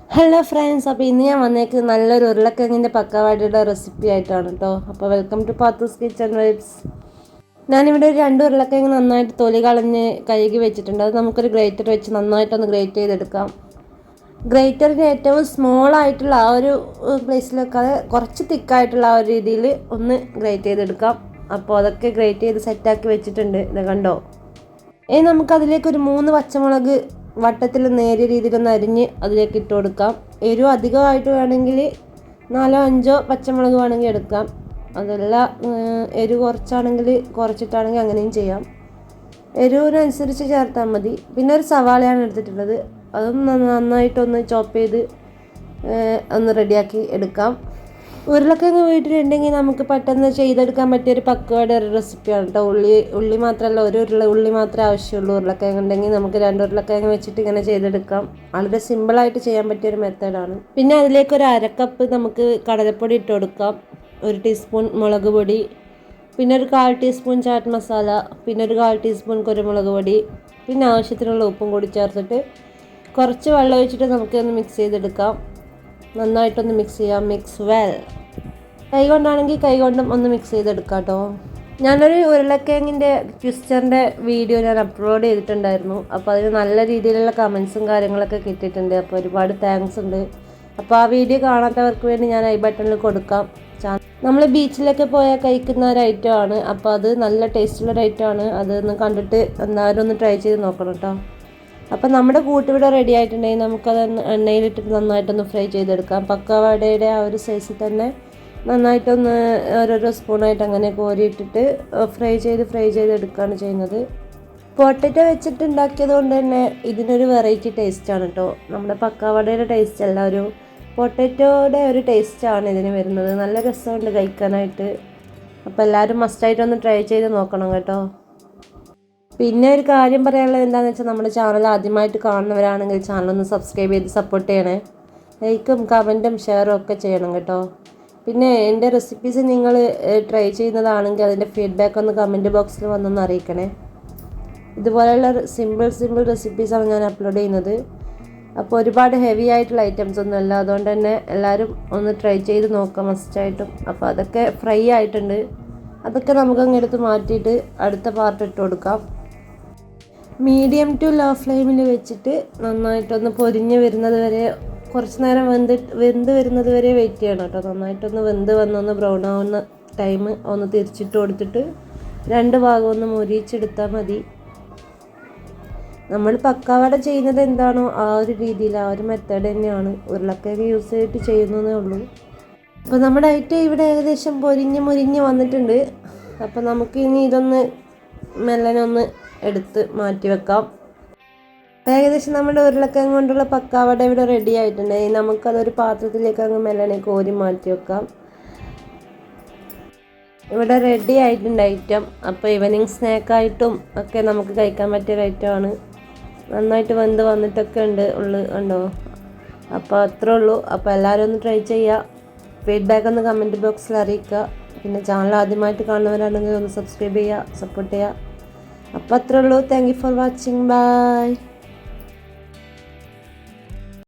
Hello friends അപ്പോൾ ഇന്ന് ഞാൻ വന്നേക്ക് നല്ലൊരു ഉരുളക്കിഴങ്ങിന്റെ പക്കവാടിയുടെ റെസിപ്പി ആയിട്ടാണ് കേട്ടോ അപ്പോൾ welcome to Pathoos kitchen vibes ഞാനിവിടെ ഒരു രണ്ട് ഉരുളക്കിഴങ്ങ് നന്നായിട്ട് തൊലി കളഞ്ഞ് കഴുകി വെച്ചിട്ടുണ്ട്. അത് നമുക്കൊരു ഗ്രേറ്റർ വെച്ച് നന്നായിട്ടൊന്ന് ഗ്രേറ്റ് ചെയ്തെടുക്കാം. ഗ്രേറ്ററിന് ഏറ്റവും സ്മോൾ ആയിട്ടുള്ള ആ ഒരു പ്ലേസിലൊക്കെ കുറച്ച് തിക്കായിട്ടുള്ള ആ ഒരു രീതിയിൽ ഒന്ന് ഗ്രേറ്റ് ചെയ്തെടുക്കാം. അപ്പോൾ അതൊക്കെ ഗ്രേറ്റ് ചെയ്ത് സെറ്റാക്കി വെച്ചിട്ടുണ്ട്. ഇത് കണ്ടോ? ഇനി നമുക്കതിലേക്ക് ഒരു മൂന്ന് പച്ചമുളക് വട്ടത്തിൽ നേരിയ രീതിയിൽ ഒന്ന് അരിഞ്ഞ് അതിലേക്ക് ഇട്ട് കൊടുക്കാം. എരിവ് അധികമായിട്ട് വേണമെങ്കിൽ നാലോ അഞ്ചോ പച്ചമുളക് വേണമെങ്കിൽ എടുക്കാം. അതല്ല എരിവ് കുറച്ചാണെങ്കിൽ കുറച്ചിട്ടാണെങ്കിൽ അങ്ങനെയും ചെയ്യാം. എരിവിനനുസരിച്ച് ചേർത്താൽ മതി. പിന്നെ ഒരു സവാളയാണ് എടുത്തിട്ടുള്ളത്. അതും നന്ന- നന്നായിട്ടൊന്ന് ചോപ്പ് ചെയ്ത് ഒന്ന് റെഡിയാക്കി എടുക്കാം. ഉരുളക്കിഴങ്ങ് വീട്ടിലുണ്ടെങ്കിൽ നമുക്ക് പെട്ടെന്ന് ചെയ്തെടുക്കാൻ പറ്റിയ ഒരു പക്വയുടെ ഒരു റെസിപ്പിയാണ് കേട്ടോ ഉള്ളി ഉള്ളി മാത്രമല്ല ഒരു ഉരുള ഉള്ളി മാത്രമേ ആവശ്യമുള്ളൂ ഉരുളക്കിഴങ്ങ് ഉണ്ടെങ്കിൽ നമുക്ക് രണ്ട് ഉരുളക്കിഴങ്ങ് വെച്ചിട്ട് ഇങ്ങനെ ചെയ്തെടുക്കാം. വളരെ സിമ്പിളായിട്ട് ചെയ്യാൻ പറ്റിയ ഒരു മെത്തേഡാണ് പിന്നെ അതിലേക്ക് ഒരു അരക്കപ്പ് നമുക്ക് കടലപ്പൊടി ഇട്ട് കൊടുക്കാം. ഒരു ടീസ്പൂൺ മുളക് പൊടി പിന്നെ ഒരു കാൽ ടീസ്പൂൺ ചാറ്റ് മസാല പിന്നെ ഒരു കാൽ ടീസ്പൂൺ കുരുമുളക് പൊടി പിന്നെ ആവശ്യത്തിനുള്ള ഉപ്പും കൂടി ചേർത്തിട്ട് കുറച്ച് വെള്ളം ഒഴിച്ചിട്ട് നമുക്കൊന്ന് മിക്സ് ചെയ്തെടുക്കാം. നന്നായിട്ടൊന്ന് മിക്സ് ചെയ്യാം. മിക്സ് വെൽ കൈ കൊണ്ടാണെങ്കിൽ കൈ കൊണ്ടും ഒന്ന് മിക്സ് ചെയ്തെടുക്കാം കേട്ടോ ഞാനൊരു ഉരുളക്കിഴങ്ങിന്റെ ട്വിസ്റ്ററിന്റെ വീഡിയോ ഞാൻ അപ്ലോഡ് ചെയ്തിട്ടുണ്ടായിരുന്നു. അപ്പോൾ അതിന് നല്ല രീതിയിലുള്ള കമൻസും കാര്യങ്ങളൊക്കെ കിട്ടിയിട്ടുണ്ട്. അപ്പോൾ ഒരുപാട് താങ്ക്സ് ഉണ്ട്. അപ്പോൾ ആ വീഡിയോ കാണാത്തവർക്ക് വേണ്ടി ഞാൻ ഐ ബട്ടണിൽ കൊടുക്കാം. നമ്മൾ ബീച്ചിലൊക്കെ പോയാൽ കഴിക്കുന്ന ഒരു ഐറ്റം ആണ്. അപ്പോൾ അത് നല്ല ടേസ്റ്റുള്ള ഒരു ഐറ്റം ആണ്. അതൊന്ന് കണ്ടിട്ട് എന്തായാലും ഒന്ന് ട്രൈ ചെയ്ത് നോക്കണം കേട്ടോ അപ്പോൾ നമ്മുടെ കൂട്ടിവിടെ റെഡി ആയിട്ടുണ്ടെങ്കിൽ നമുക്കത് എണ്ണയിലിട്ടിട്ട് നന്നായിട്ടൊന്ന് ഫ്രൈ ചെയ്തെടുക്കാം. പക്കവടയുടെ ആ ഒരു സൈസിൽ തന്നെ നന്നായിട്ടൊന്ന് ഓരോരോ സ്പൂണായിട്ട് അങ്ങനെ കോരിയിട്ടിട്ട് ഫ്രൈ ചെയ്ത് ഫ്രൈ ചെയ്ത് എടുക്കുകയാണ് ചെയ്യുന്നത്. പൊട്ടറ്റോ വെച്ചിട്ട് ഉണ്ടാക്കിയത് കൊണ്ട് തന്നെ ഇതിനൊരു വെറൈറ്റി ടേസ്റ്റാണ് കേട്ടോ നമ്മുടെ പക്കാവടയുടെ ടേസ്റ്റ് അല്ല ഒരു പൊട്ടറ്റോയുടെ ഒരു ടേസ്റ്റാണ് ഇതിന് വരുന്നത്. നല്ല രസമുണ്ട് കഴിക്കാനായിട്ട്. അപ്പോൾ എല്ലാവരും മസ്റ്റായിട്ടൊന്ന് ട്രൈ ചെയ്ത് നോക്കണം കേട്ടോ. പിന്നെ ഒരു കാര്യം പറയാനുള്ളത് എന്താണെന്ന് വെച്ചാൽ നമ്മുടെ ചാനൽ ആദ്യമായിട്ട് കാണുന്നവരാണെങ്കിൽ ചാനൽ ഒന്ന് സബ്സ്ക്രൈബ് ചെയ്ത് സപ്പോർട്ട് ചെയ്യണേ. ലൈക്കും കമന്റും ഷെയറും ഒക്കെ ചെയ്യണം കേട്ടോ. പിന്നെ എന്റെ റെസിപ്പീസ് നിങ്ങൾ ട്രൈ ചെയ്യുന്നതാണെങ്കിൽ അതിന്റെ ഫീഡ്ബാക്ക് ഒന്ന് കമന്റ് ബോക്സിൽ വന്നൊന്ന് അറിയിക്കണേ. ഇതുപോലെയുള്ള സിമ്പിൾ സിമ്പിൾ റെസിപ്പീസാണ് ഞാൻ അപ്ലോഡ് ചെയ്യുന്നത്. അപ്പോൾ ഒരുപാട് ഹെവി ആയിട്ടുള്ള ഐറ്റംസ് ഒന്നും അല്ല. അതുകൊണ്ട് തന്നെ എല്ലാവരും ഒന്ന് ട്രൈ ചെയ്ത് നോക്കാം മസ്റ്റായിട്ടും അപ്പോൾ അതൊക്കെ ഫ്രൈ ആയിട്ടുണ്ട്. അതൊക്കെ നമുക്ക് എടുത്ത് മാറ്റിയിട്ട് അടുത്ത പാർട്ട് ഇട്ട് കൊടുക്കാം. മീഡിയം ടു ലോ ഫ്ലെയിമിൽ വെച്ചിട്ട് നന്നായിട്ടൊന്ന് പൊരിഞ്ഞ് വരുന്നത് വരെ കുറച്ച് നേരം വെന്ത് വെന്ത് വരുന്നത് വരെ വെയിറ്റ് ചെയ്യണം കേട്ടോ. നന്നായിട്ടൊന്ന് വെന്ത് വന്നൊന്ന് ബ്രൗൺ ആവുന്ന ടൈം ഒന്ന് തിരിച്ചിട്ട് കൊടുത്തിട്ട് രണ്ട് ഭാഗം ഒന്ന് മുരിച്ചെടുത്താൽ മതി. നമ്മൾ പക്കാവട ചെയ്യുന്നത് എന്താണോ ആ ഒരു രീതിയിൽ ആ ഒരു മെത്തേഡ് തന്നെയാണ്. ഉരുളക്കിഴങ്ങ് യൂസ് ചെയ്തിട്ട് ചെയ്യുന്നതേ ഉള്ളൂ. അപ്പോൾ നമ്മുടെ ഐറ്റം ഇവിടെ ഏകദേശം പൊരിഞ്ഞ് മുരിഞ്ഞ് വന്നിട്ടുണ്ട്. അപ്പോൾ നമുക്ക് ഇനി ഇതൊന്ന് മെല്ലനൊന്ന് എടുത്ത് മാറ്റി വെക്കാം. ഏകദേശം നമ്മുടെ ഉരുളക്കിഴങ്ങ് കൊണ്ടുള്ള പക്കാവട ഇവിടെ റെഡി ആയിട്ടുണ്ട്. നമുക്കതൊരു പാത്രത്തിലേക്ക് അങ്ങ് മെല്ലനെ കോരി മാറ്റി വെക്കാം. ഇവിടെ റെഡി ആയിട്ടുണ്ട് ഐറ്റം അപ്പോൾ ഈവനിങ് സ്നാക്കായിട്ടും ഒക്കെ നമുക്ക് കഴിക്കാൻ പറ്റിയ ഒരു ഐറ്റമാണ് നന്നായിട്ട് വെന്ത് വന്നിട്ടൊക്കെ ഉണ്ട് ഉള്ളു ഉണ്ടോ അപ്പോൾ അത്രേ ഉള്ളൂ. അപ്പോൾ എല്ലാവരും ഒന്ന് ട്രൈ ചെയ്യുക ഫീഡ്ബാക്ക് ഒന്ന് കമന്റ് ബോക്സിൽ അറിയിക്കുക പിന്നെ ചാനൽ ആദ്യമായിട്ട് കാണുന്നവരാണെങ്കിൽ ഒന്ന് സബ്സ്ക്രൈബ് ചെയ്യുക സപ്പോർട്ട് ചെയ്യുക അപ്പോൾ അത്രേ ഉള്ളൂ. Thank you for watching bye